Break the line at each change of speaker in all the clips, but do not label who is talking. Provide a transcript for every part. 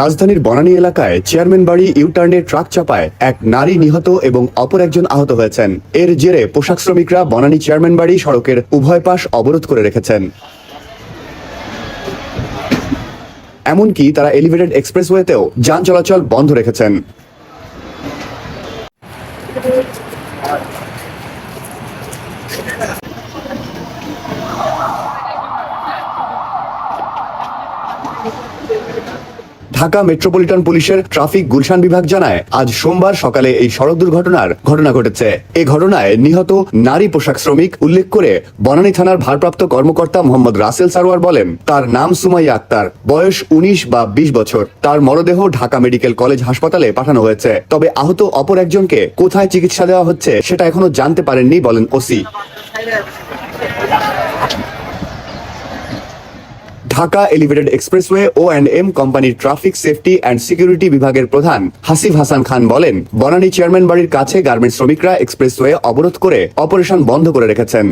রাজধানীর বনানী এলাকায় চেয়ারম্যান বাড়ি ইউটার্নে ট্রাক চাপায় এক নারী নিহত এবং অপর একজন আহত হয়েছেন। এর জেরে পোশাক শ্রমিকরা বনানী চেয়ারম্যান বাড়ি সড়কের উভয় পাশ অবরোধ করে রেখেছেন। এমনকি তারা এলিভেটেড এক্সপ্রেসওয়েতেও যান চলাচল বন্ধ রেখেছেন। ঢাকা মেট্রোপলিটন পুলিশের ট্রাফিক গুলশান বিভাগ জানায়, আজ সোমবার সকালে এই সড়ক দুর্ঘটনার ঘটনা ঘটেছে। এ ঘটনায় নিহত নারী পোশাক শ্রমিক উল্লেখ করে বনানী থানার ভারপ্রাপ্ত কর্মকর্তা মোহাম্মদ রাসেল সারোয়ার বলেন, তার নাম সুমাইয়া আক্তার, বয়স উনিশ বা বিশ বছর। তার মরদেহ ঢাকা মেডিকেল কলেজ হাসপাতালে পাঠানো হয়েছে। তবে আহত অপর একজনকে কোথায় চিকিৎসা দেওয়া হচ্ছে সেটা এখনও জানতে পারেননি বলেন OC. Dhaka elevated expressway O and M কোম্পানির ট্রাফিক সেফটি অ্যান্ড সিকিউরিটি বিভাগের প্রধান হাসিফ হাসান খান বলেন, বনানী চেয়ারম্যান বাড়ির কাছে গার্মেন্টস শ্রমিকরা এক্সপ্রেসওয়ে অবরোধ করে অপারেশন বন্ধ করে রেখেছেন।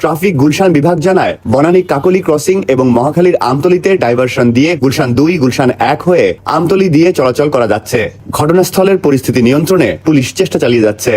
ট্রাফিক গুলশান বিভাগ জানায়, বনানী কাকলি ক্রসিং এবং মহাখালীর আমতলিতে ডাইভারশন দিয়ে গুলশান দুই, গুলশান এক হয়ে আমতলি দিয়ে চলাচল করা যাচ্ছে। ঘটনাস্থলের পরিস্থিতি নিয়ন্ত্রণে পুলিশ চেষ্টা চালিয়ে যাচ্ছে।